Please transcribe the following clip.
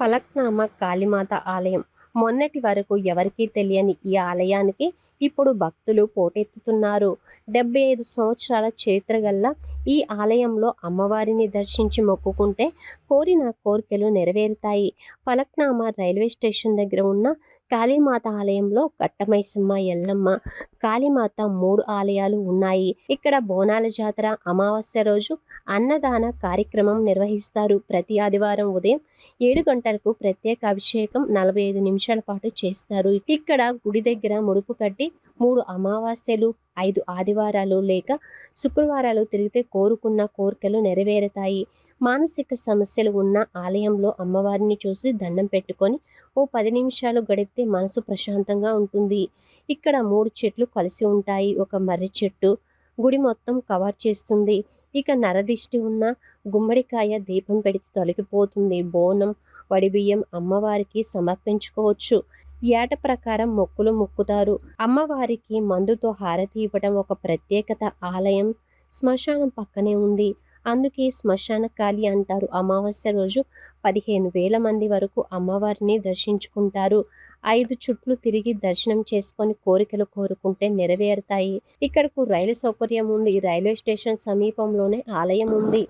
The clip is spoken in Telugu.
ఫలక్నామా కాళీమాత ఆలయం. మొన్నటి వరకు ఎవరికీ తెలియని ఈ ఆలయానికి ఇప్పుడు భక్తులు పోటెత్తుతున్నారు. డెబ్బై ఐదు సంవత్సరాల చరిత్ర గల్ల ఈ ఆలయంలో అమ్మవారిని దర్శించి మొక్కుకుంటే కోరిన కోరికలు నెరవేరుతాయి. ఫలక్నామా రైల్వే స్టేషన్ దగ్గర ఉన్న కాళీమాత ఆలయంలో కట్టమైసమ్మ ఎల్లమ్మ కాళీమాత మూడు ఆలయాలు ఉన్నాయి. ఇక్కడ బోనాల జాతర అమావాస్య రోజు అన్నదాన కార్యక్రమం నిర్వహిస్తారు. ప్రతి ఆదివారం ఉదయం ఏడు గంటలకు ప్రత్యేక అభిషేకం నలభై ఐదు నిమిషాల పాటు చేస్తారు. ఇక్కడ గుడి దగ్గర ముడుపు కట్టి మూడు అమావాస్యలు ఐదు ఆదివారాలు లేక శుక్రవారాలు తిరిగితే కోరుకున్న కోరికలు నెరవేరుతాయి. మానసిక సమస్యలు ఉన్న ఆలయంలో అమ్మవారిని చూసి దండం పెట్టుకొని ఓ పది నిమిషాలు గడిపితే మనసు ప్రశాంతంగా ఉంటుంది. ఇక్కడ మూడు చెట్లు కలిసి ఉంటాయి. ఒక మర్రి చెట్టు గుడి మొత్తం కవర్ చేస్తుంది. ఇక నరదిష్టి ఉన్న గుమ్మడికాయ దీపం పెడితే తొలగిపోతుంది. బోనం వడిబియ్యం అమ్మవారికి సమర్పించుకోవచ్చు. ఏట ప్రకారం మొక్కులు మొక్కుతారు. అమ్మవారికి మందుతో హారతి ఇవ్వడం ఒక ప్రత్యేకత ఆలయం శ్మశానం పక్కనే ఉంది. అందుకే శ్మశాన కాళి అంటారు. అమావాస్య రోజు పదిహేను వేల మంది వరకు అమ్మవారిని దర్శించుకుంటారు. ఐదు చుట్లు తిరిగి దర్శనం చేసుకొని కోరికలు కోరుకుంటే నెరవేరుతాయి. ఇక్కడకు రైలు సౌకర్యం ఉంది. రైల్వే స్టేషన్ సమీపంలోనే ఆలయం ఉంది.